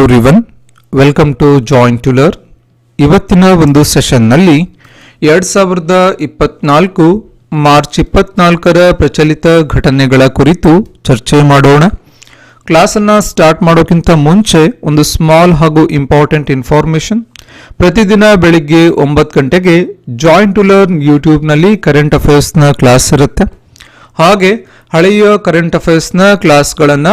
Everyone welcome to join to learn ಇವತ್ತಿನ ಒಂದು ಸೆಷನ್ನಲ್ಲಿ ಎರಡು ಸಾವಿರದ ಇಪ್ಪತ್ನಾಲ್ಕು, ಮಾರ್ಚ್ ಇಪ್ಪತ್ನಾಲ್ಕರ ಪ್ರಚಲಿತ ಘಟನೆಗಳ ಕುರಿತು ಚರ್ಚೆ ಮಾಡೋಣ. ಕ್ಲಾಸನ್ನು ಸ್ಟಾರ್ಟ್ ಮಾಡೋಕ್ಕಿಂತ ಮುಂಚೆ ಒಂದು ಸ್ಮಾಲ್ ಹಾಗೂ ಇಂಪಾರ್ಟೆಂಟ್ ಇನ್ಫಾರ್ಮೇಷನ್ ಪ್ರತಿದಿನ ಬೆಳಿಗ್ಗೆ ಒಂಬತ್ತು ಗಂಟೆಗೆ ಜಾಯಿನ್ ಟುಲರ್ ಯೂಟ್ಯೂಬ್ನಲ್ಲಿ ಕರೆಂಟ್ ಅಫೇರ್ಸ್ನ ಕ್ಲಾಸ್ ಇರುತ್ತೆ. ಹಾಗೆ ಹಳೆಯ ಕರೆಂಟ್ ಅಫೇರ್ಸ್ನ ಕ್ಲಾಸ್ಗಳನ್ನು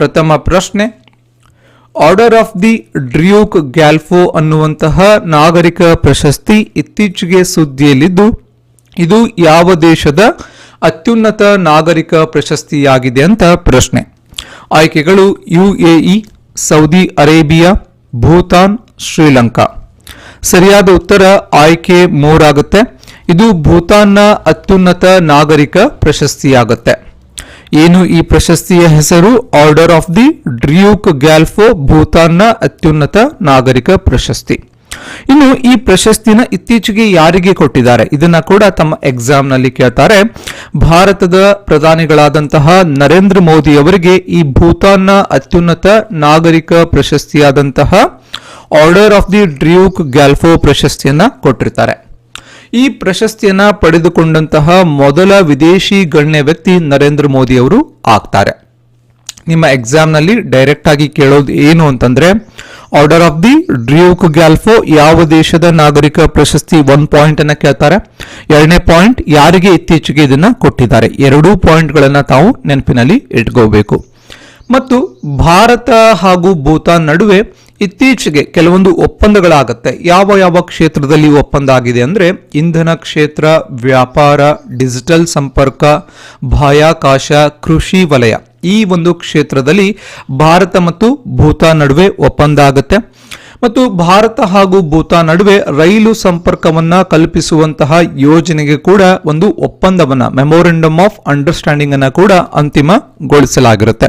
ಪ್ರಥಮ ಪ್ರಶ್ನೆ, order of the Druk Gyalpo ಅನ್ನುವಂತಹ ನಾಗರಿಕ ಪ್ರಶಸ್ತಿ ಇತ್ತೀಚೆಗೆ ಸುದ್ದಿಯಲ್ಲಿದ್ದು, ಇದು ಯಾವ ದೇಶದ ಅತ್ಯುನ್ನತ ನಾಗರಿಕ ಪ್ರಶಸ್ತಿಯಾಗಿದೆ ಅಂತ ಪ್ರಶ್ನೆ. ಆಯ್ಕೆಗಳು UAE, Saudi Arabia, Bhutan, Sri Lanka. ಸರಿಯಾದ ಉತ್ತರ ಆಯ್ಕೆ ಮೂರಾಗುತ್ತೆ. ಇದು ಭೂತಾನ್ನ ಅತ್ಯುನ್ನತ ನಾಗರಿಕ ಪ್ರಶಸ್ತಿಯಾಗುತ್ತೆ. ಏನು ಈ ಪ್ರಶಸ್ತಿಯ ಹೆಸರು? Order of the Druk Gyalpo ಭೂತಾನ್ನ ಅತ್ಯುನ್ನತ ನಾಗರಿಕ ಪ್ರಶಸ್ತಿ. ಇನ್ನು ಈ ಪ್ರಶಸ್ತಿನ ಇತ್ತೀಚೆಗೆ ಯಾರಿಗೆ ಕೊಟ್ಟಿದ್ದಾರೆ? ಇದನ್ನ ಕೂಡ ತಮ್ಮ ಎಕ್ಸಾಮ್ನಲ್ಲಿ ಕೇಳ್ತಾರೆ. ಭಾರತದ ಪ್ರಧಾನಿಗಳಾದಂತಹ ನರೇಂದ್ರ ಮೋದಿ ಅವರಿಗೆ ಈ ಭೂತಾನ್ನ ಅತ್ಯುನ್ನತ ನಾಗರಿಕ ಪ್ರಶಸ್ತಿಯಾದಂತಹ order of the Druk Gyalpo ಪ್ರಶಸ್ತಿಯನ್ನ ಕೊಟ್ಟಿರ್ತಾರೆ. ಈ ಪ್ರಶಸ್ತಿಯನ್ನ ಪಡೆದುಕೊಂಡಂತಹ ಮೊದಲ ವಿದೇಶಿ ಗಣ್ಯ ವ್ಯಕ್ತಿ ನರೇಂದ್ರ ಮೋದಿ ಅವರು ಆಗ್ತಾರೆ. ನಿಮ್ಮ ಎಕ್ಸಾಮ್ನಲ್ಲಿ ಡೈರೆಕ್ಟ್ ಆಗಿ ಕೇಳೋದು ಏನು ಅಂತಂದ್ರೆ order of the Druk Gyalpo ಯಾವ ದೇಶದ ನಾಗರಿಕ ಪ್ರಶಸ್ತಿ ಒನ್ ಪಾಯಿಂಟ್ ಅನ್ನ ಕೇಳ್ತಾರೆ. ಎರಡನೇ ಪಾಯಿಂಟ್ ಯಾರಿಗೆ ಇತ್ತೀಚೆಗೆ ಇದನ್ನ ಕೊಟ್ಟಿದ್ದಾರೆ. ಎರಡೂ ಪಾಯಿಂಟ್ಗಳನ್ನ ತಾವು ನೆನಪಿನಲ್ಲಿ ಇಟ್ಕೋಬೇಕು. ಮತ್ತು ಭಾರತ ಹಾಗೂ ಭೂತಾನ್ ನಡುವೆ ಇತ್ತೀಚೆಗೆ ಕೆಲವೊಂದು ಒಪ್ಪಂದಗಳಾಗತ್ತೆ. ಯಾವ ಯಾವ ಕ್ಷೇತ್ರದಲ್ಲಿ ಒಪ್ಪಂದ ಆಗಿದೆ ಅಂದರೆ ಇಂಧನ ಕ್ಷೇತ್ರ, ವ್ಯಾಪಾರ, ಡಿಜಿಟಲ್ ಸಂಪರ್ಕ, ಬಾಹ್ಯಾಕಾಶ, ಕೃಷಿ ವಲಯ. ಈ ಒಂದು ಕ್ಷೇತ್ರದಲ್ಲಿ ಭಾರತ ಮತ್ತು ಭೂತಾನ್ ನಡುವೆ ಒಪ್ಪಂದ ಆಗುತ್ತೆ ಮತ್ತು ಭಾರತ ಹಾಗೂ ಭೂತಾನ್ ನಡುವೆ ರೈಲು ಸಂಪರ್ಕವನ್ನ ಕಲ್ಪಿಸುವಂತಹ ಯೋಜನೆಗೆ ಕೂಡ ಒಂದು ಒಪ್ಪಂದವನ್ನ ಮೆಮೊರೆಂಡಮ್ ಆಫ್ ಅಂಡರ್ಸ್ಟ್ಯಾಂಡಿಂಗ್ ಅನ್ನ ಕೂಡ ಅಂತಿಮಗೊಳಿಸಲಾಗಿರುತ್ತೆ.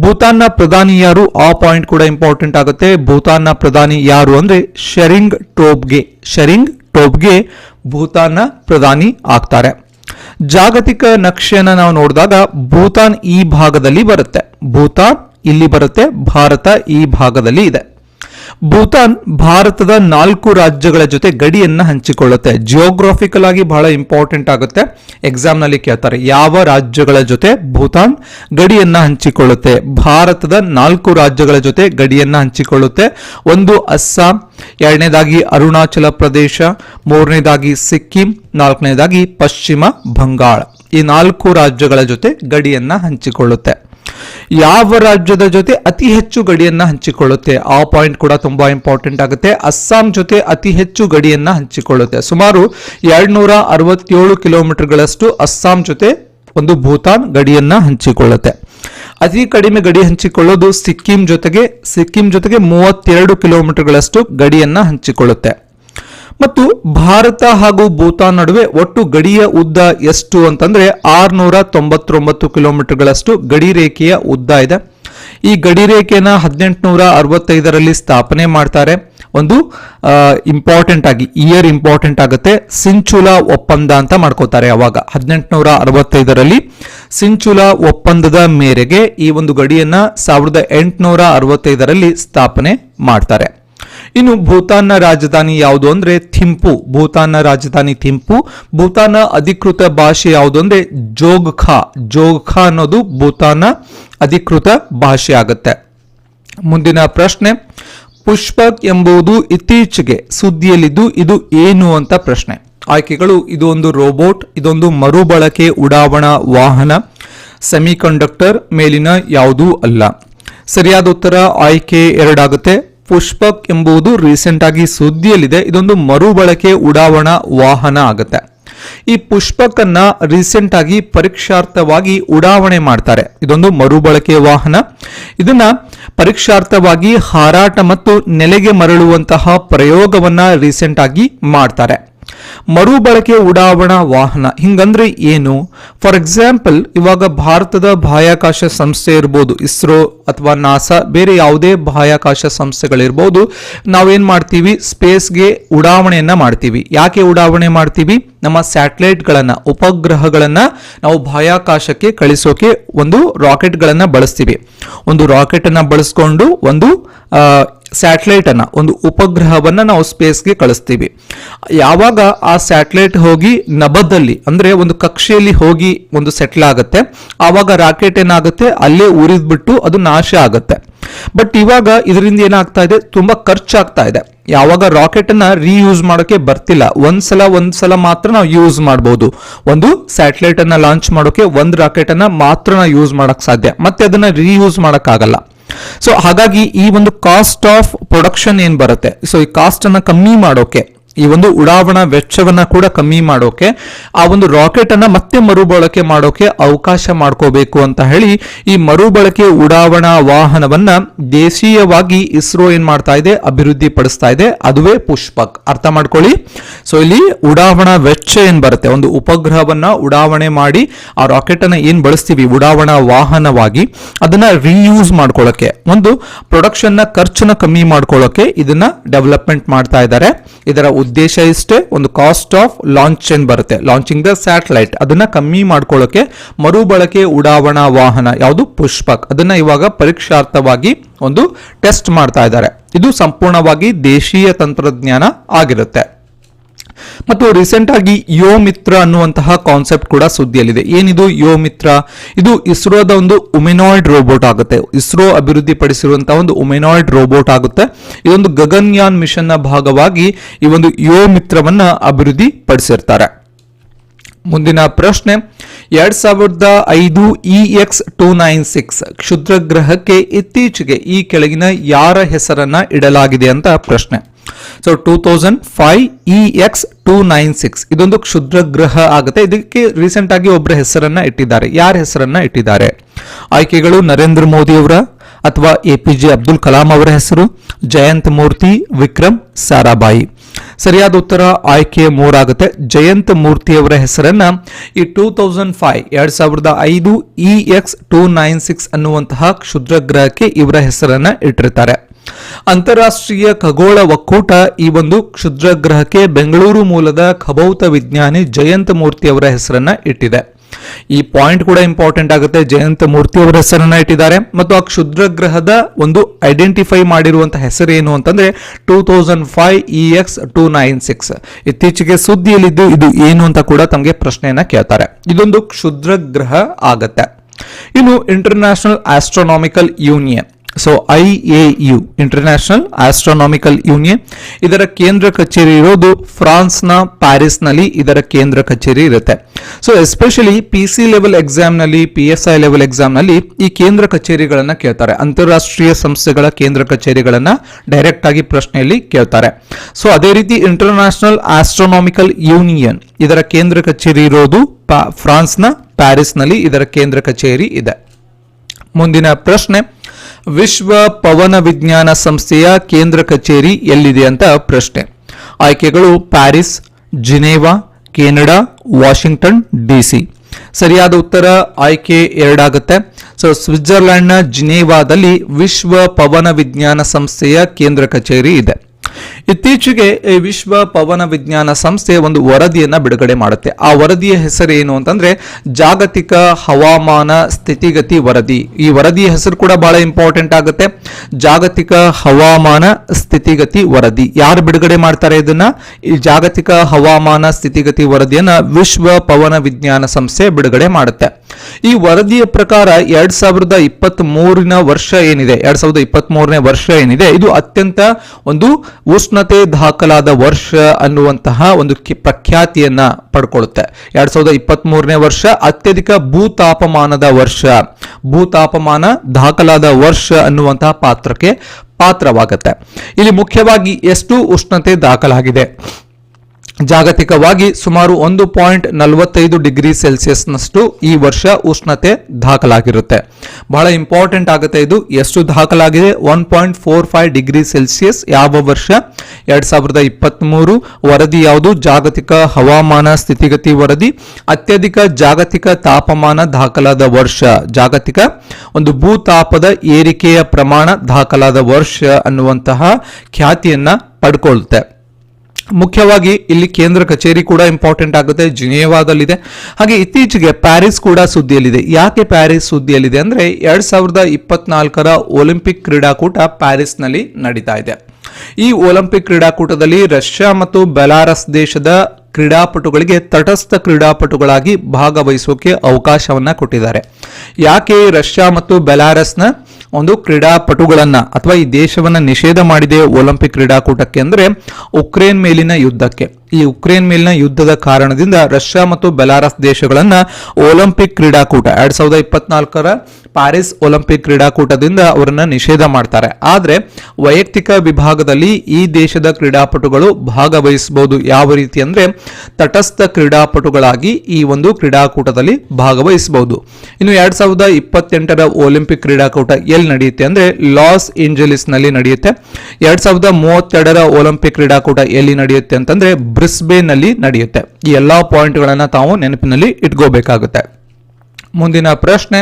ಭೂತಾನ್ನ ಪ್ರಧಾನಿ ಯಾರು? ಆ ಪಾಯಿಂಟ್ ಕೂಡ ಇಂಪಾರ್ಟೆಂಟ್ ಆಗುತ್ತೆ. ಭೂತಾನ್ನ ಪ್ರಧಾನಿ ಯಾರು ಅಂದ್ರೆ ಶರಿಂಗ್ ಟೋಬ್ಗೆ ಶರಿಂಗ್ ಟೋಬ್ಗೆ ಭೂತಾನ್ನ ಪ್ರಧಾನಿ ಆಗ್ತಾರೆ. ಜಾಗತಿಕ ನಕ್ಷೆಯನ್ನ ನಾವು ನೋಡಿದಾಗ ಭೂತಾನ್ ಈ ಭಾಗದಲ್ಲಿ ಬರುತ್ತೆ. ಭೂತಾನ್ ಇಲ್ಲಿ ಬರುತ್ತೆ. ಭಾರತ ಈ ಭಾಗದಲ್ಲಿ ಇದೆ. ಭೂತಾನ್ ಭಾರತದ ನಾಲ್ಕು ರಾಜ್ಯಗಳ ಜೊತೆ ಗಡಿಯನ್ನ ಹಂಚಿಕೊಳ್ಳುತ್ತೆ. ಜಿಯೋಗ್ರಾಫಿಕಲ್ ಆಗಿ ಬಹಳ ಇಂಪಾರ್ಟೆಂಟ್ ಆಗುತ್ತೆ. ಎಕ್ಸಾಮ್ನಲ್ಲಿ ಕೇಳ್ತಾರೆ, ಯಾವ ರಾಜ್ಯಗಳ ಜೊತೆ ಭೂತಾನ್ ಗಡಿಯನ್ನ ಹಂಚಿಕೊಳ್ಳುತ್ತೆ? ಭಾರತದ ನಾಲ್ಕು ರಾಜ್ಯಗಳ ಜೊತೆ ಗಡಿಯನ್ನ ಹಂಚಿಕೊಳ್ಳುತ್ತೆ. ಒಂದು ಅಸ್ಸಾಂ, ಎರಡನೇದಾಗಿ ಅರುಣಾಚಲ ಪ್ರದೇಶ, ಮೂರನೇದಾಗಿ ಸಿಕ್ಕಿಂ, ನಾಲ್ಕನೇದಾಗಿ ಪಶ್ಚಿಮ ಬಂಗಾಳ. ಈ ನಾಲ್ಕು ರಾಜ್ಯಗಳ ಜೊತೆ ಗಡಿಯನ್ನ ಹಂಚಿಕೊಳ್ಳುತ್ತೆ. ಯಾವ ರಾಜ್ಯದ ಜೊತೆ ಅತಿ ಹೆಚ್ಚು ಗಡಿಯನ್ನ ಹಂಚಿಕೊಳ್ಳುತ್ತೆ? ಆ ಪಾಯಿಂಟ್ ಕೂಡ ತುಂಬಾ ಇಂಪಾರ್ಟೆಂಟ್ ಆಗುತ್ತೆ. ಅಸ್ಸಾಂ ಜೊತೆ ಅತಿ ಹೆಚ್ಚು ಗಡಿಯನ್ನ ಹಂಚಿಕೊಳ್ಳುತ್ತೆ. ಸುಮಾರು ಎರಡ್ನೂರ ಅರವತ್ತೇಳು ಕಿಲೋಮೀಟರ್ಗಳಷ್ಟು ಅಸ್ಸಾಂ ಜೊತೆ ಒಂದು ಭೂತಾನ್ ಗಡಿಯನ್ನ ಹಂಚಿಕೊಳ್ಳುತ್ತೆ. ಅತಿ ಕಡಿಮೆ ಗಡಿ ಹಂಚಿಕೊಳ್ಳೋದು ಸಿಕ್ಕಿಂ ಜೊತೆಗೆ ಸಿಕ್ಕಿಂ ಜೊತೆಗೆ ಮೂವತ್ತೆರಡು ಕಿಲೋಮೀಟರ್ಗಳಷ್ಟು ಗಡಿಯನ್ನ ಹಂಚಿಕೊಳ್ಳುತ್ತೆ. ಮತ್ತು ಭಾರತ ಹಾಗೂ ಭೂತಾನ್ ನಡುವೆ ಒಟ್ಟು ಗಡಿಯ ಉದ್ದ ಎಷ್ಟು ಅಂತಂದ್ರೆ ಆರ್ನೂರ ತೊಂಬತ್ತೊಂಬತ್ತು ಕಿಲೋಮೀಟರ್ಗಳಷ್ಟು ಗಡಿ ರೇಖೆಯ ಉದ್ದ ಇದೆ. ಈ ಗಡಿ ರೇಖೆಯನ್ನ ಹದಿನೆಂಟುನೂರ ಅರವತ್ತೈದರಲ್ಲಿ ಸ್ಥಾಪನೆ ಮಾಡ್ತಾರೆ. ಒಂದು ಇಂಪಾರ್ಟೆಂಟ್ ಆಗಿ ಇಯರ್ ಇಂಪಾರ್ಟೆಂಟ್ ಆಗುತ್ತೆ. ಸಿಂಚುಲಾ ಒಪ್ಪಂದ ಅಂತ ಮಾಡ್ಕೋತಾರೆ ಅವಾಗ. ಹದಿನೆಂಟುನೂರ ಅರವತ್ತೈದರಲ್ಲಿ ಸಿಂಚುಲಾ ಒಪ್ಪಂದದ ಮೇರೆಗೆ ಈ ಒಂದು ಗಡಿಯನ್ನ ಸಾವಿರದ ಎಂಟುನೂರ ಅರವತ್ತೈದರಲ್ಲಿ ಸ್ಥಾಪನೆ ಮಾಡ್ತಾರೆ. ಇನ್ನು ಭೂತಾನ್ನ ರಾಜಧಾನಿ ಯಾವುದು ಅಂದ್ರೆ ಥಿಂಪು. ಭೂತಾನ್ನ ರಾಜಧಾನಿ ಥಿಂಪು. ಭೂತಾನ್ನ ಅಧಿಕೃತ ಭಾಷೆ ಯಾವುದು ಅಂದ್ರೆ ಜೋಗ್ಖಾ. ಜೋಗ್ಖಾ ಅನ್ನೋದು ಭೂತಾನ್ನ ಅಧಿಕೃತ ಭಾಷೆ ಆಗುತ್ತೆ. ಮುಂದಿನ ಪ್ರಶ್ನೆ, ಪುಷ್ಪಕ್ ಎಂಬುದು ಇತ್ತೀಚೆಗೆ ಸುದ್ದಿಯಲ್ಲಿದ್ದು ಇದು ಏನು ಅಂತ ಪ್ರಶ್ನೆ. ಆಯ್ಕೆಗಳು, ಇದು ಒಂದು ರೋಬೋಟ್, ಇದೊಂದು ಮರುಬಳಕೆ ಉಡಾವಣಾ ವಾಹನ, ಸೆಮಿಕಂಡಕ್ಟರ್ ಮೇಲಿನ ಯಾವುದೂ ಅಲ್ಲ. ಸರಿಯಾದ ಉತ್ತರ ಆಯ್ಕೆ ಎರಡಾಗುತ್ತೆ. ಪುಷ್ಪಕ್ ಎಂಬುದು ರೀಸೆಂಟ್ ಆಗಿ ಸುದ್ದಿಯಲ್ಲಿದೆ. ಇದೊಂದು ಮರುಬಳಕೆ ಉಡಾವಣಾ ವಾಹನ ಆಗುತ್ತೆ. ಈ ಪುಷ್ಪಕ್ ಅನ್ನ ರೀಸೆಂಟ್ ಆಗಿ ಪರೀಕ್ಷಾರ್ಥವಾಗಿ ಉಡಾವಣೆ ಮಾಡ್ತಾರೆ. ಇದೊಂದು ಮರುಬಳಕೆ ವಾಹನ. ಇದನ್ನ ಪರೀಕ್ಷಾರ್ಥವಾಗಿ ಹಾರಾಟ ಮತ್ತು ನೆಲೆಗೆ ಮರಳುವಂತಹ ಪ್ರಯೋಗವನ್ನ ರೀಸೆಂಟ್ ಆಗಿ ಮಾಡ್ತಾರೆ. ಮರುಬಳಕೆ ಉಡಾವಣಾ ವಾಹನ ಹಿಂಗಂದ್ರೆ ಏನು? ಫಾರ್ ಎಕ್ಸಾಂಪಲ್ ಇವಾಗ ಭಾರತದ ಬಾಹ್ಯಾಕಾಶ ಸಂಸ್ಥೆ ಇರ್ಬೋದು, ಇಸ್ರೋ ಅಥವಾ ನಾಸಾ, ಬೇರೆ ಯಾವುದೇ ಬಾಹ್ಯಾಕಾಶ ಸಂಸ್ಥೆಗಳಿರ್ಬೋದು, ನಾವೇನು ಮಾಡ್ತೀವಿ? ಸ್ಪೇಸ್ಗೆ ಉಡಾವಣೆಯನ್ನು ಮಾಡ್ತೀವಿ. ಯಾಕೆ ಉಡಾವಣೆ ಮಾಡ್ತೀವಿ? ನಮ್ಮ ಸ್ಯಾಟಲೈಟ್ಗಳನ್ನ, ಉಪಗ್ರಹಗಳನ್ನು ನಾವು ಬಾಹ್ಯಾಕಾಶಕ್ಕೆ ಕಳಿಸೋಕೆ ಒಂದು ರಾಕೆಟ್ಗಳನ್ನು ಬಳಸ್ತೀವಿ. ಒಂದು ರಾಕೆಟ್ ಅನ್ನ ಬಳಸ್ಕೊಂಡು ಒಂದು ಸ್ಯಾಟಲೈಟ್ ಅನ್ನ ಒಂದು ಉಪಗ್ರಹವನ್ನ ನಾವು ಸ್ಪೇಸ್ಗೆ ಕಳಿಸ್ತೀವಿ. ಯಾವಾಗ ಆ ಸ್ಯಾಟಲೈಟ್ ಹೋಗಿ ನಭದಲ್ಲಿ ಅಂದ್ರೆ ಒಂದು ಕಕ್ಷೆಯಲ್ಲಿ ಹೋಗಿ ಒಂದು ಸೆಟ್ಲ್ ಆಗುತ್ತೆ, ಆವಾಗ ರಾಕೆಟ್ ಏನಾಗುತ್ತೆ, ಅಲ್ಲೇ ಉರಿದ್ಬಿಟ್ಟು ಅದು ನಾಶ ಆಗುತ್ತೆ. ಬಟ್ ಇವಾಗ ಇದರಿಂದ ಏನಾಗ್ತಾ ಇದೆ, ತುಂಬಾ ಖರ್ಚಾಗ್ತಾ ಇದೆ. ಯಾವಾಗ ರಾಕೆಟ್ ಅನ್ನ ರೀಯೂಸ್ ಮಾಡೋಕೆ ಬರ್ತಿಲ್ಲ, ಒಂದ್ಸಲ ಒಂದ್ಸಲ ಮಾತ್ರ ನಾವು ಯೂಸ್ ಮಾಡಬಹುದು ಒಂದು ಸ್ಯಾಟಲೈಟ್ ಅನ್ನ ಲಾಂಚ್ ಮಾಡೋಕೆ ಒಂದ್ ರಾಕೆಟ್ ಅನ್ನ ಮಾತ್ರ ನಾವು ಯೂಸ್ ಮಾಡಕ್ ಸಾಧ್ಯ, ಮತ್ತೆ ಅದನ್ನ ರೀಯೂಸ್ ಮಾಡಕ್ ಆಗಲ್ಲ ಸೊ ಹಾಗಾಗಿ ಈ ಒಂದು ಕಾಸ್ಟ್ ಆಫ್ ಪ್ರೊಡಕ್ಷನ್ ಏನ್ ಬರುತ್ತೆ? ಸೊ ಈ ಕಾಸ್ಟ್ ಅನ್ನ ಕಮ್ಮಿ ಮಾಡೋಕೆ ಈ ಒಂದು ಉಡಾವಣಾ ವೆಚ್ಚವನ್ನ ಕೂಡ ಕಮ್ಮಿ ಮಾಡೋಕೆ, ಆ ಒಂದು ರಾಕೆಟ್ ಅನ್ನ ಮತ್ತೆ ಮರುಬಳಕೆ ಮಾಡೋಕೆ ಅವಕಾಶ ಮಾಡ್ಕೋಬೇಕು ಅಂತ ಹೇಳಿ ಈ ಮರುಬಳಕೆ ಉಡಾವಣಾ ವಾಹನವನ್ನ ದೇಶೀಯವಾಗಿ ಇಸ್ರೋ ಏನ್ ಮಾಡ್ತಾ ಇದೆ, ಅಭಿವೃದ್ಧಿ ಪಡಿಸ್ತಾ ಇದೆ, ಅದುವೇ ಪುಷ್ಪಕ್. ಅರ್ಥ ಮಾಡ್ಕೊಳ್ಳಿ? ಸೊ ಇಲ್ಲಿ ಉಡಾವಣಾ ವೆಚ್ಚ ಏನ್ ಬರುತ್ತೆ? ಒಂದು ಉಪಗ್ರಹವನ್ನ ಉಡಾವಣೆ ಮಾಡಿ ಆ ರಾಕೆಟ್ ಅನ್ನ ಏನ್ ಬಳಸ್ತೀವಿ? ಉಡಾವಣಾ ವಾಹನವಾಗಿ ಅದನ್ನ ರೀಯೂಸ್ ಮಾಡ್ಕೊಳ್ಳೋಕೆ. ಒಂದು ಪ್ರೊಡಕ್ಷನ್ನ ಖರ್ಚನ್ನ ಕಮ್ಮಿ ಮಾಡ್ಕೊಳ್ಳೋಕೆ ಇದನ್ನ ಡೆವಲಪ್ಮೆಂಟ್ ಮಾಡ್ತಾ ಇದ್ದಾರೆ. ಇದರ ಉದ್ದೇಶ ಇಷ್ಟೇ, ಒಂದು ಕಾಸ್ಟ್ ಆಫ್ ಲಾಂಚ್ ಏನ್ ಬರುತ್ತೆ. ಲಾಂಚಿಂಗ್ ದ ಸ್ಯಾಟಲೈಟ್ ಅದನ್ನ ಕಮ್ಮಿ ಮಾಡ್ಕೊಳ್ಳೋಕೆ ಮರುಬಳಕೆ ಉಡಾವಣಾ ವಾಹನ, ಯಾವುದು ಪುಷ್ಪಕ್. ಅದನ್ನ ಇವಾಗ ಪರೀಕ್ಷಾರ್ಥವಾಗಿ ಒಂದು ಟೆಸ್ಟ್ ಮಾಡ್ತಾ ಇದ್ದಾರೆ. ಇದು ಸಂಪೂರ್ಣವಾಗಿ ದೇಶೀಯ ತಂತ್ರಜ್ಞಾನ ಆಗಿರುತ್ತೆ. ಮತ್ತು ರೀಸೆಂಟ್ ಆಗಿ ಯೋ ಮಿತ್ರ ಅನ್ನುವಂತಹ ಕಾನ್ಸೆಪ್ಟ್ ಕೂಡ ಸುದ್ದಿಯಲ್ಲಿದೆ. ಏನಿದು ಯೋ ಮಿತ್ರ? ಇದು ಇಸ್ರೋದ ಒಂದು ಉಮೆನಾಯ್ಡ್ ರೋಬೋಟ್ ಆಗುತ್ತೆ. ಇಸ್ರೋ ಅಭಿವೃದ್ಧಿ ಪಡಿಸಿರುವಂತಹ ಒಂದು ಉಮೆನಾಯ್ಡ್ ರೋಬೋಟ್ ಆಗುತ್ತೆ. ಇದೊಂದು ಗಗನ್ಯಾನ್ ಮಿಷನ್ನ ಭಾಗವಾಗಿ ಈ ಒಂದು ಯೋ ಮಿತ್ರವನ್ನ ಅಭಿವೃದ್ಧಿ ಪಡಿಸಿರ್ತಾರೆ ಮುಂದಿನ ಪ್ರಶ್ನೆ. ಎರಡ್ ಸಾವಿರದ ಐದು E X two nine six ಕ್ಷುದ್ರ ಗ್ರಹಕ್ಕೆ ಇತ್ತೀಚೆಗೆ ಈ ಕೆಳಗಿನ ಯಾರ ಹೆಸರನ್ನ ಇಡಲಾಗಿದೆ ಅಂತ ಪ್ರಶ್ನೆ. So two thousand five E X two nine six ಇದೊಂದು ಕ್ಷುದ್ರ ಗ್ರಹ ಆಗುತ್ತೆ. ಇದಕ್ಕೆ ರೀಸೆಂಟ್ ಆಗಿ ಒಬ್ಬರ ಹೆಸರನ್ನ ಇಟ್ಟಿದ್ದಾರೆ. ಯಾರ ಹೆಸರನ್ನ ಇಟ್ಟಿದ್ದಾರೆ? ಆಯ್ಕೆಗಳು ನರೇಂದ್ರ ಮೋದಿ ಅವರ ಅಥವಾ A P J Abdul Kalam ಅವರ ಹೆಸರು, ಜಯಂತ್ ಮೂರ್ತಿ, ವಿಕ್ರಮ್ ಸಾರಾಬಾಯಿ ಸರಿಯಾದ ಉತ್ತರ ಆಯ್ಕೆ ಮೂರಾಗುತ್ತೆ. ಜಯಂತ್ ಮೂರ್ತಿಯವರ ಹೆಸರನ್ನ ಈ ಟೂ ತೌಸಂಡ್ ಫೈವ್ ಎರಡ್ ಸಾವಿರದ ಐದು E X two nine six ಅನ್ನುವಂತಹ ಕ್ಷುದ್ರ ಗ್ರಹಕ್ಕೆ ಇವರ ಹೆಸರನ್ನ ಇಟ್ಟಿರ್ತಾರೆ. ಅಂತಾರಾಷ್ಟ್ರೀಯ ಖಗೋಳ ಒಕ್ಕೂಟ ಈ ಒಂದು ಕ್ಷುದ್ರ ಗ್ರಹಕ್ಕೆ ಬೆಂಗಳೂರು ಮೂಲದ ಖಭೌತ ವಿಜ್ಞಾನಿ ಜಯಂತ ಮೂರ್ತಿ ಅವರ ಹೆಸರನ್ನ ಇಟ್ಟಿದೆ. ಈ ಪಾಯಿಂಟ್ ಕೂಡ ಇಂಪಾರ್ಟೆಂಟ್ ಆಗುತ್ತೆ. ಜಯಂತ ಮೂರ್ತಿ ಅವರ ಹೆಸರನ್ನ ಇಟ್ಟಿದ್ದಾರೆ. ಮತ್ತು ಆ ಕ್ಷುದ್ರ ಗ್ರಹದ ಒಂದು ಐಡೆಂಟಿಫೈ ಮಾಡಿರುವಂತಹ ಏನು ಅಂತಂದ್ರೆ two thousand five E X two nine six ಇತ್ತೀಚೆಗೆ ಸುದ್ದಿಯಲ್ಲಿದ್ದು ಇದು ಏನು ಅಂತ ಕೂಡ ತಮಗೆ ಪ್ರಶ್ನೆಯನ್ನ ಕೇಳ್ತಾರೆ. ಇದೊಂದು ಕ್ಷುದ್ರ ಗ್ರಹ ಆಗತ್ತೆ. ಇನ್ನು international astronomical union so I A U international astronomical union ಇದರ ಕೇಂದ್ರ ಕಚೇರಿ ಇರೋದು ಫ್ರಾನ್ಸ್ನ ಪ್ಯಾರಿಸ್ನಲ್ಲಿ ಇದರ ಕೇಂದ್ರ ಕಚೇರಿ ಇರುತ್ತೆ. So especially P C level ಎಕ್ಸಾಮ್ನಲ್ಲಿ P S I level ಎಕ್ಸಾಮ್ನಲ್ಲಿ ಈ ಕೇಂದ್ರ ಕಚೇರಿಗಳನ್ನು ಕೇಳ್ತಾರೆ. ಅಂತಾರಾಷ್ಟ್ರೀಯ ಸಂಸ್ಥೆಗಳ ಕೇಂದ್ರ ಕಚೇರಿಗಳನ್ನು ಡೈರೆಕ್ಟ್ ಆಗಿ ಪ್ರಶ್ನೆಯಲ್ಲಿ ಕೇಳ್ತಾರೆ. ಸೊ ಅದೇ ರೀತಿ ಇಂಟರ್ನ್ಯಾಷನಲ್ ಆಸ್ಟ್ರಾನಾಮಿಕಲ್ ಯೂನಿಯನ್ ಇದರ ಕೇಂದ್ರ ಕಚೇರಿ ಇರೋದು ಫ್ರಾನ್ಸ್ನ ಪ್ಯಾರಿಸ್ನಲ್ಲಿ ಇದರ ಕೇಂದ್ರ ಕಚೇರಿ ಇದೆ. ಮುಂದಿನ ಪ್ರಶ್ನೆ. ವಿಶ್ವ ಪವನ ವಿಜ್ಞಾನ ಸಂಸ್ಥೆಯ ಕೇಂದ್ರ ಕಚೇರಿ ಎಲ್ಲಿದೆ ಅಂತ ಪ್ರಶ್ನೆ. ಆಯ್ಕೆಗಳು Paris, Geneva, Canada, Washington, DC. ಸರಿಯಾದ ಉತ್ತರ ಆಯ್ಕೆ ಎರಡಾಗುತ್ತೆ. ಸೊ ಸ್ವಿಟ್ಜರ್ಲೆಂಡ್ನ ಜಿನೇವಾದಲ್ಲಿ ವಿಶ್ವ ಪವನ ವಿಜ್ಞಾನ ಸಂಸ್ಥೆಯ ಕೇಂದ್ರ ಕಚೇರಿ ಇದೆ. ಇತ್ತೀಚೆಗೆ ವಿಶ್ವ ಪವನ ವಿಜ್ಞಾನ ಸಂಸ್ಥೆ ಒಂದು ವರದಿಯನ್ನ ಬಿಡುಗಡೆ ಮಾಡುತ್ತೆ. ಆ ವರದಿಯ ಹೆಸರು ಏನು ಅಂತಂದ್ರೆ ಜಾಗತಿಕ ಹವಾಮಾನ ಸ್ಥಿತಿಗತಿ ವರದಿ. ಈ ವರದಿಯ ಹೆಸರು ಕೂಡ ಬಹಳ ಇಂಪಾರ್ಟೆಂಟ್ ಆಗುತ್ತೆ. ಜಾಗತಿಕ ಹವಾಮಾನ ಸ್ಥಿತಿಗತಿ ವರದಿ. ಯಾರು ಬಿಡುಗಡೆ ಮಾಡ್ತಾರೆ ಇದನ್ನ? ಈ ಜಾಗತಿಕ ಹವಾಮಾನ ಸ್ಥಿತಿಗತಿ ವರದಿಯನ್ನ ವಿಶ್ವ ಪವನ ವಿಜ್ಞಾನ ಸಂಸ್ಥೆ ಬಿಡುಗಡೆ ಮಾಡುತ್ತೆ. ಈ ವರದಿಯ ಪ್ರಕಾರ ಎರಡ್ ಸಾವಿರದ ಇಪ್ಪತ್ತ್ ಮೂರಿನ ವರ್ಷ ಏನಿದೆ? ಎರಡ್ ಸಾವಿರದ ಇಪ್ಪತ್ತ್ ಮೂರನೇ ವರ್ಷ ಏನಿದೆ? ಇದು ಅತ್ಯಂತ ಒಂದು ಉಷ್ಣತೆ ದಾಖಲಾದ ವರ್ಷ ಅನ್ನುವಂತಹ ಒಂದು ಪ್ರಖ್ಯಾತಿಯನ್ನ ಪಡ್ಕೊಳ್ಳುತ್ತೆ. ಎರಡ್ ಸಾವಿರದ ಇಪ್ಪತ್ತ್ ಮೂರನೇ ವರ್ಷ ಅತ್ಯಧಿಕ ಭೂತಾಪಮಾನದ ವರ್ಷ. ಭೂತಾಪಮಾನ ದಾಖಲಾದ ವರ್ಷ ಅನ್ನುವಂತಹ ಪಾತ್ರಕ್ಕೆ ಪಾತ್ರವಾಗುತ್ತೆ. ಇಲ್ಲಿ ಮುಖ್ಯವಾಗಿ ಎಷ್ಟು ಉಷ್ಣತೆ ದಾಖಲಾಗಿದೆ. ಜಾಗತಿಕವಾಗಿ ಸುಮಾರು ಒಂದು ಪಾಯಿಂಟ್ ನಲವತ್ತೈದು ಡಿಗ್ರಿ ಸೆಲ್ಸಿಯಸ್ನಷ್ಟು ಈ ವರ್ಷ ಉಷ್ಣತೆ ದಾಖಲಾಗಿರುತ್ತೆ. ಬಹಳ ಇಂಪಾರ್ಟೆಂಟ್ ಆಗುತ್ತೆ ಇದು. ಎಷ್ಟು ದಾಖಲಾಗಿದೆ? One point four five degree Celsius ಯಾವ ವರ್ಷ? ಎರಡ್ ಸಾವಿರದ ಇಪ್ಪತ್ತ್ಮೂರು ವರದಿ ಯಾವುದು? ಜಾಗತಿಕ ಹವಾಮಾನ ಸ್ಥಿತಿಗತಿ ವರದಿ. ಅತ್ಯಧಿಕ ಜಾಗತಿಕ ತಾಪಮಾನ ದಾಖಲಾದ ವರ್ಷ. ಜಾಗತಿಕ ಒಂದು ಭೂತಾಪದ ಏರಿಕೆಯ ಪ್ರಮಾಣ ದಾಖಲಾದ ವರ್ಷ ಅನ್ನುವಂತಹ ಖ್ಯಾತಿಯನ್ನ ಪಡ್ಕೊಳ್ತೆ ಮುಖ್ಯವಾಗಿ ಇಲ್ಲಿ ಕೇಂದ್ರ ಕಚೇರಿ ಕೂಡ ಇಂಪಾರ್ಟೆಂಟ್ ಆಗುತ್ತೆ ಜಿನೇವಾದಲ್ಲಿದೆ ಹಾಗೆ ಇತ್ತೀಚೆಗೆ ಪ್ಯಾರಿಸ್ ಕೂಡ ಸುದ್ದಿಯಲ್ಲಿದೆ. ಯಾಕೆ ಪ್ಯಾರಿಸ್ ಸುದ್ದಿಯಲ್ಲಿದೆ ಅಂದ್ರೆ ಎರಡು ಸಾವಿರದ ಇಪ್ಪತ್ನಾಲ್ಕರ ಒಲಿಂಪಿಕ್ ಕ್ರೀಡಾಕೂಟ ಪ್ಯಾರಿಸ್ನಲ್ಲಿ ನಡೀತಾ ಇದೆ. ಈ ಒಲಿಂಪಿಕ್ ಕ್ರೀಡಾಕೂಟದಲ್ಲಿ ರಷ್ಯಾ ಮತ್ತು ಬೆಲಾರಸ್ ದೇಶದ ಕ್ರೀಡಾಪಟುಗಳಿಗೆ ತಟಸ್ಥ ಕ್ರೀಡಾಪಟುಗಳಾಗಿ ಭಾಗವಹಿಸೋಕೆ ಅವಕಾಶವನ್ನ ಕೊಟ್ಟಿದ್ದಾರೆ. ಯಾಕೆ ರಷ್ಯಾ ಮತ್ತು ಬೆಲಾರಸ್ನ ಒಂದು ಕ್ರೀಡಾಪಟುಗಳನ್ನ ಅಥವಾ ಈ ದೇಶವನ್ನ ನಿಷೇಧ ಮಾಡಿದೆ ಒಲಿಂಪಿಕ್ ಕ್ರೀಡಾಕೂಟಕ್ಕೆ ಅಂದ್ರೆ ಉಕ್ರೇನ್ ಮೇಲಿನ ಯುದ್ಧಕ್ಕೆ. ಈ ಉಕ್ರೇನ್ ಮೇಲಿನ ಯುದ್ಧದ ಕಾರಣದಿಂದ ರಷ್ಯಾ ಮತ್ತು ಬೆಲಾರಸ್ ದೇಶಗಳನ್ನ ಒಲಿಂಪಿಕ್ ಕ್ರೀಡಾಕೂಟ, ಎರಡ್ ಸಾವಿರದ ಇಪ್ಪತ್ನಾಲ್ಕರ ಪ್ಯಾರಿಸ್ ಒಲಿಂಪಿಕ್ ಕ್ರೀಡಾಕೂಟದಿಂದ ಅವರನ್ನ ನಿಷೇಧ ಮಾಡ್ತಾರೆ. ಆದ್ರೆ ವೈಯಕ್ತಿಕ ವಿಭಾಗದಲ್ಲಿ ಈ ದೇಶದ ಕ್ರೀಡಾಪಟುಗಳು ಭಾಗವಹಿಸಬಹುದು ಯಾವ ರೀತಿ ಅಂದ್ರೆ ತಟಸ್ಥ ಕ್ರೀಡಾಪಟುಗಳಾಗಿ ಈ ಒಂದು ಕ್ರೀಡಾಕೂಟದಲ್ಲಿ ಭಾಗವಹಿಸಬಹುದು ಇನ್ನು ಎರಡ್ ಸಾವಿರದ ಇಪ್ಪತ್ತೆಂಟರ ಒಲಿಂಪಿಕ್ ಕ್ರೀಡಾಕೂಟ ಎಲ್ಲಿ ನಡೆಯುತ್ತೆ ಅಂದ್ರೆ ಲಾಸ್ ಏಂಜಲೀಸ್ನಲ್ಲಿ ನಡೆಯುತ್ತೆ. ಎರಡ್ ಸಾವಿರದ ಮೂವತ್ತೆರಡರ ಒಲಿಂಪಿಕ್ ಕ್ರೀಡಾಕೂಟ ಎಲ್ಲಿ ನಡೆಯುತ್ತೆ ಅಂತಂದ್ರೆ ಬ್ರಿಸ್ಬೇನ್ನಲ್ಲಿ ನಡೆಯುತ್ತೆ. ಈ ಎಲ್ಲಾ ಪಾಯಿಂಟ್ಗಳನ್ನ ತಾವು ನೆನಪಿನಲ್ಲಿ ಇಟ್ಕೋಬೇಕಾಗುತ್ತೆ. ಮುಂದಿನ ಪ್ರಶ್ನೆ,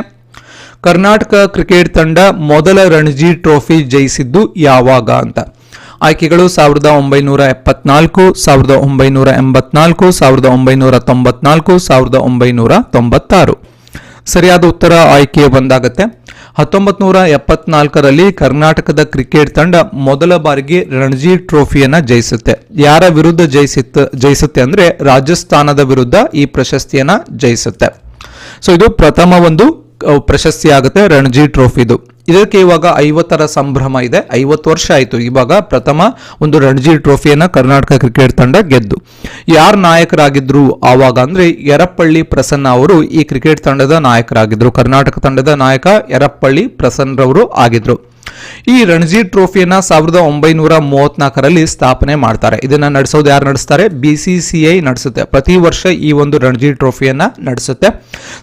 ಕರ್ನಾಟಕ ಕ್ರಿಕೆಟ್ ತಂಡ ಮೊದಲ ರಣಜಿ ಟ್ರೋಫಿ ಜಯಿಸಿದ್ದು ಯಾವಾಗ ಅಂತ? ಆಯ್ಕೆಗಳು ಸಾವಿರದ ಒಂಬೈನೂರ ಎಪ್ಪತ್ನಾಲ್ಕು, ಸಾವಿರದ ಒಂಬೈನೂರ ಎಂಬತ್ನಾಲ್ಕು, ಸಾವಿರದ ಒಂಬೈನೂರ ತೊಂಬತ್ನಾಲ್ಕು, ಸಾವಿರದ ಒಂಬೈನೂರ ತೊಂಬತ್ತಾರು. ಸರಿಯಾದ ಉತ್ತರ ಆಯ್ಕೆ ಬಂದಾಗತ್ತೆ. ಹತ್ತೊಂಬತ್ ನೂರ ಎಪ್ಪತ್ನಾಲ್ಕರಲ್ಲಿ ಕರ್ನಾಟಕದ ಕ್ರಿಕೆಟ್ ತಂಡ ಮೊದಲ ಬಾರಿಗೆ ರಣಜಿ ಟ್ರೋಫಿಯನ್ನ ಜಯಿಸುತ್ತೆ. ಯಾರ ವಿರುದ್ಧ ಜಯಿಸುತ್ತೆ ಜಯಿಸುತ್ತೆ ಅಂದ್ರೆ ರಾಜಸ್ಥಾನದ ವಿರುದ್ಧ ಈ ಪ್ರಶಸ್ತಿಯನ್ನ ಜಯಿಸುತ್ತೆ. ಸೊ ಇದು ಪ್ರಥಮ ಒಂದು ಪ್ರಶಸ್ತಿ ಆಗುತ್ತೆ ರಣಜಿ ಟ್ರೋಫಿದು. ಇದಕ್ಕೆ ಇವಾಗ ಐವತ್ತರ ಸಂಭ್ರಮ ಇದೆ. ಐವತ್ತು ವರ್ಷ ಆಯಿತು. ಇವಾಗ ಪ್ರಥಮ ಒಂದು ರಣಜಿ ಟ್ರೋಫಿಯನ್ನು ಕರ್ನಾಟಕ ಕ್ರಿಕೆಟ್ ತಂಡ ಗೆದ್ದು. ಯಾರು ನಾಯಕರಾಗಿದ್ರು ಆವಾಗ ಅಂದರೆ ಯರಪ್ಪಳ್ಳಿ ಪ್ರಸನ್ನ ಅವರು ಈ ಕ್ರಿಕೆಟ್ ತಂಡದ ನಾಯಕರಾಗಿದ್ದರು ಕರ್ನಾಟಕ ತಂಡದ ನಾಯಕ ಯರಪ್ಪಳ್ಳಿ ಪ್ರಸನ್ನರವರು ಆಗಿದ್ರು. ಈ ರಣಜಿ ಟ್ರೋಫಿಯನ್ನ ಸಾವಿರದ ಒಂಬೈನೂರ ಮೂವತ್ನಾಲ್ಕರಲ್ಲಿ ಸ್ಥಾಪನೆ ಮಾಡ್ತಾರೆ. ಇದನ್ನ ನಡೆಸೋದು ಯಾರು ನಡೆಸ್ತಾರೆ? ಬಿ ಸಿ ಸಿ ಐ ನಡೆಸುತ್ತೆ. ಪ್ರತಿ ವರ್ಷ ಈ ಒಂದು ರಣಜಿ ಟ್ರೋಫಿಯನ್ನ ನಡೆಸುತ್ತೆ.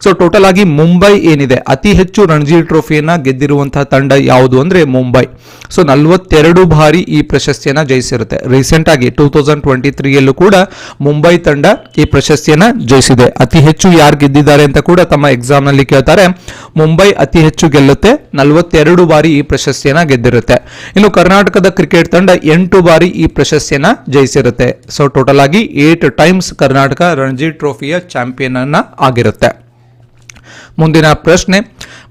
ಸೊ ಟೋಟಲ್ ಆಗಿ ಮುಂಬೈ ಏನಿದೆ? ಅತಿ ಹೆಚ್ಚು ರಣಜಿ ಟ್ರೋಫಿಯನ್ನ ಗೆದ್ದಿರುವಂತಹ ತಂಡ ಯಾವುದು ಅಂದ್ರೆ ಮುಂಬೈ. ಸೊ ನಲವತ್ತೆರಡು ಬಾರಿ ಈ ಪ್ರಶಸ್ತಿಯನ್ನ ಜಯಿಸಿರುತ್ತೆ. ರೀಸೆಂಟ್ ಆಗಿ ಟೂ ತೌಸಂಡ್ ಟ್ವೆಂಟಿ ತ್ರೀಯಲ್ಲೂ ಕೂಡ ಮುಂಬೈ ತಂಡ ಈ ಪ್ರಶಸ್ತಿಯನ್ನ ಜಯಿಸಿದೆ. ಅತಿ ಹೆಚ್ಚು ಯಾರು ಗೆದ್ದಿದ್ದಾರೆ ಅಂತ ಕೂಡ ತಮ್ಮ ಎಕ್ಸಾಮ್ನಲ್ಲಿ ಕೇಳ್ತಾರೆ. ಮುಂಬೈ ಅತಿ ಹೆಚ್ಚು ಗೆಲ್ಲುತ್ತೆ. ನಲವತ್ತೆರಡು ಬಾರಿ ಈ ಪ್ರಶಸ್ತಿಯನ್ನ ಗೆದ್ದಿರುತ್ತೆ. ಇನ್ನು ಕರ್ನಾಟಕದ ಕ್ರಿಕೆಟ್ ತಂಡ ಎಂಟು ಬಾರಿ ಈ ಪ್ರಶಸ್ತಿಯನ್ನ ಜಯಿಸಿರುತ್ತೆ. ಸೊ ಟೋಟಲ್ ಆಗಿ ಏಟ್ ಟೈಮ್ಸ್ ಕರ್ನಾಟಕ ರಣಜಿ ಟ್ರೋಫಿಯ ಚಾಂಪಿಯನ್ ಅನ್ನ ಆಗಿರುತ್ತೆ. ಮುಂದಿನ ಪ್ರಶ್ನೆ,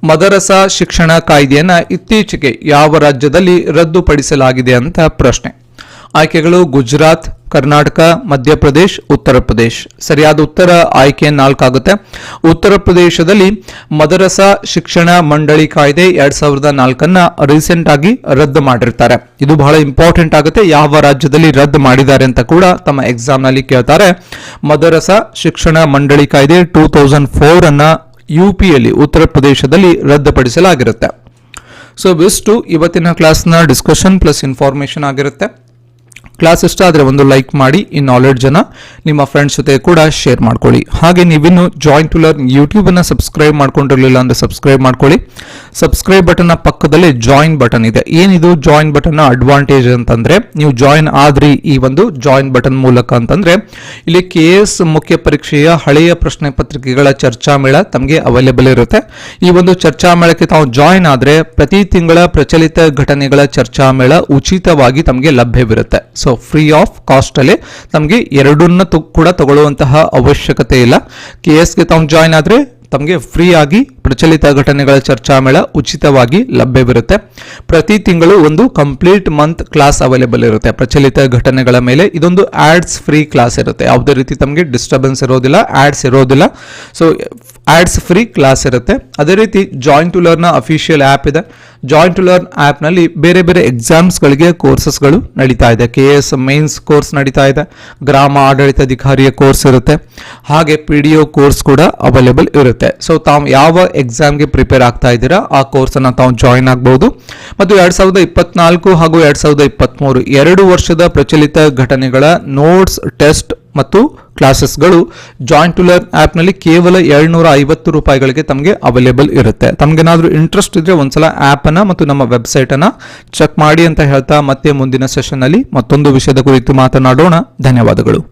ಮದರಸ ಶಿಕ್ಷಣ ಕಾಯ್ದೆಯನ್ನ ಇತ್ತೀಚೆಗೆ ಯಾವ ರಾಜ್ಯದಲ್ಲಿ ರದ್ದುಪಡಿಸಲಾಗಿದೆ ಅಂತ ಪ್ರಶ್ನೆ. ಆಯ್ಕೆಗಳು ಗುಜರಾತ್, ಕರ್ನಾಟಕ, ಮಧ್ಯಪ್ರದೇಶ್, ಉತ್ತರ ಪ್ರದೇಶ್. ಸರಿಯಾದ ಉತ್ತರ ಆಯ್ಕೆ ನಾಲ್ಕಾಗುತ್ತೆ. ಉತ್ತರ ಪ್ರದೇಶದಲ್ಲಿ ಮದರಸ ಶಿಕ್ಷಣ ಮಂಡಳಿ ಕಾಯ್ದೆ ಎರಡ್ ಸಾವಿರದ ನಾಲ್ಕನ್ನ ರೀಸೆಂಟ್ ಆಗಿ ರದ್ದು ಮಾಡಿರ್ತಾರೆ. ಇದು ಬಹಳ ಇಂಪಾರ್ಟೆಂಟ್ ಆಗುತ್ತೆ. ಯಾವ ರಾಜ್ಯದಲ್ಲಿ ರದ್ದು ಮಾಡಿದ್ದಾರೆ ಅಂತ ಕೂಡ ತಮ್ಮ ಎಕ್ಸಾಮ್ನಲ್ಲಿ ಕೇಳ್ತಾರೆ. ಮದರಸ ಶಿಕ್ಷಣ ಮಂಡಳಿ ಕಾಯ್ದೆ ಟೂ ತೌಸಂಡ್ ಫೋರ್ ಅನ್ನ ಯು ಪಿಯಲ್ಲಿ ಉತ್ತರ ಪ್ರದೇಶದಲ್ಲಿ ರದ್ದುಪಡಿಸಲಾಗಿರುತ್ತೆ. ಸೊ ಇವಿಷ್ಟು ಇವತ್ತಿನ ಕ್ಲಾಸ್ನ ಡಿಸ್ಕಷನ್ ಪ್ಲಸ್ ಇನ್ಫಾರ್ಮೇಷನ್ ಆಗಿರುತ್ತೆ. ಕ್ಲಾಸ್ ಇಷ್ಟ ಆದರೆ ಒಂದು ಲೈಕ್ ಮಾಡಿ, ಈ ಜನ ನಿಮ್ಮ ಫ್ರೆಂಡ್ಸ್ ಜೊತೆ ಕೂಡ ಶೇರ್ ಮಾಡ್ಕೊಳ್ಳಿ. ಹಾಗೆ ನೀವಿನ್ನು ಜಾಯಿನ್ ಟು ಲರ್ನ್ ಯೂಟ್ಯೂಬನ್ನು ಸಬ್ಸ್ಕ್ರೈಬ್ ಮಾಡ್ಕೊಂಡಿರಲಿಲ್ಲ ಅಂದರೆ ಸಬ್ಸ್ಕ್ರೈಬ್ ಮಾಡ್ಕೊಳ್ಳಿ. ಸಬ್ಸ್ಕ್ರೈಬ್ ಬಟನ್ನ ಪಕ್ಕದಲ್ಲಿ ಜಾಯಿನ್ ಬಟನ್ ಇದೆ. ಏನಿದು ಜಾಯಿನ್ ಬಟನ್ನ ಅಡ್ವಾಂಟೇಜ್ ಅಂತಂದರೆ, ನೀವು ಜಾಯಿನ್ ಆದ್ರಿ ಈ ಒಂದು ಜಾಯಿನ್ ಬಟನ್ ಮೂಲಕ ಅಂತಂದರೆ, ಇಲ್ಲಿ ಕೆ ಎಸ್ ಮುಖ್ಯ ಪರೀಕ್ಷೆಯ ಹಳೆಯ ಪ್ರಶ್ನೆ ಪತ್ರಿಕೆಗಳ ಚರ್ಚಾ ಮೇಳ ತಮಗೆ ಅವೈಲೇಬಲ್ ಇರುತ್ತೆ. ಈ ಒಂದು ಚರ್ಚಾ ಮೇಳಕ್ಕೆ ತಾವು ಜಾಯಿನ್ ಆದರೆ ಪ್ರತಿ ತಿಂಗಳ ಪ್ರಚಲಿತ ಘಟನೆಗಳ ಚರ್ಚಾ ಮೇಳ ಉಚಿತವಾಗಿ ತಮಗೆ ಲಭ್ಯವಿರುತ್ತೆ. ಸೊ ಫ್ರೀ ಆಫ್ ಕಾಸ್ಟ್ ಅಲ್ಲಿ ತಮಗೆ ಎರಡನ್ನ ಕೂಡ ತಗೊಳ್ಳುವಂತಹ ಅವಶ್ಯಕತೆ ಇಲ್ಲ. ಕೆ ಎಸ್ಗೆ ತಾವು ಜಾಯ್ನ್ ಆದ್ರೆ, ತಮಗೆ ಫ್ರೀ ಆಗಿ ಪ್ರಚಲಿತ ಘಟನೆಗಳ ಚರ್ಚಾ ಮೇಳ ಉಚಿತವಾಗಿ ಲಭ್ಯವಿರುತ್ತೆ. ಪ್ರತಿ ತಿಂಗಳು ಒಂದು ಕಂಪ್ಲೀಟ್ ಮಂತ್ ಕ್ಲಾಸ್ ಅವೈಲೇಬಲ್ ಇರುತ್ತೆ. ಪ್ರಚಲಿತ ಘಟನೆಗಳ ಮೇಲೆ ಇದೊಂದು ಆಡ್ಸ್ ಫ್ರೀ ಕ್ಲಾಸ್ ಇರುತ್ತೆ. ಯಾವುದೇ ರೀತಿ ತಮಗೆ ಡಿಸ್ಟರ್ಬೆನ್ಸ್ ಇರೋದಿಲ್ಲ, ಆಡ್ಸ್ ಇರೋದಿಲ್ಲ. ಸೊ ಆಡ್ಸ್ ಫ್ರೀ ಕ್ಲಾಸ್ ಇರುತ್ತೆ. ಅದೇ ರೀತಿ joint to learn official app ಇದೆ. ಜಾಯಿಂಟ್ ಟು ಲರ್ನ್ ಆ್ಯಪ್ನಲ್ಲಿ ಬೇರೆ ಬೇರೆ ಎಕ್ಸಾಮ್ಸ್ಗಳಿಗೆ ಕೋರ್ಸಸ್ಗಳು ನಡೀತಾ ಇದೆ. ಕೆ ಎಸ್ ಮೇನ್ಸ್ ಕೋರ್ಸ್ ನಡೀತಾ ಇದೆ. ಗ್ರಾಮ ಆಡಳಿತಾಧಿಕಾರಿಯ ಕೋರ್ಸ್ ಇರುತ್ತೆ. ಹಾಗೆ ಪಿ ಡಿ ಒ ಕೋರ್ಸ್ ಕೂಡ ಅವೈಲೇಬಲ್ ಇರುತ್ತೆ. ಸೊ ತಾವು ಯಾವ ಎಕ್ಸಾಮ್ಗೆ ಪ್ರಿಪೇರ್ ಆಗ್ತಾ ಇದ್ದೀರಾ, ಆ ಕೋರ್ಸನ್ನು ತಾವು ಜಾಯಿನ್ ಆಗ್ಬೋದು. ಮತ್ತು ಎರಡು ಸಾವಿರದ ಇಪ್ಪತ್ನಾಲ್ಕು ಹಾಗೂ ಎರಡು ಸಾವಿರದ ಇಪ್ಪತ್ತ್ಮೂರು ಎರಡು ವರ್ಷದ ಪ್ರಚಲಿತ ಘಟನೆಗಳ ನೋಟ್ಸ್ ಟೆಸ್ಟ್ ಮತ್ತು ಕ್ಲಾಸಸ್ಗಳು ಜಾಯಿಂಟ್ ಟು ಲರ್ನ್ ಆ್ಯಪ್ನಲ್ಲಿ ಕೇವಲ ಏಳ್ನೂರ ಐವತ್ತು ರೂಪಾಯಿಗಳಿಗೆ ತಮಗೆ ಅವೈಲೇಬಲ್ ಇರುತ್ತೆ. ತಮಗೇನಾದರೂ ಇಂಟ್ರೆಸ್ಟ್ ಇದ್ದರೆ ಒಂದ್ಸಲ ಆ್ಯಪನ್ನು ಮತ್ತು ನಮ್ಮ ವೆಬ್ಸೈಟನ್ನು ಚೆಕ್ ಮಾಡಿ ಅಂತ ಹೇಳ್ತಾ ಮತ್ತೆ ಮುಂದಿನ ಸೆಷನ್ನಲ್ಲಿ ಮತ್ತೊಂದು ವಿಷಯದ ಕುರಿತು ಮಾತನಾಡೋಣ. ಧನ್ಯವಾದಗಳು.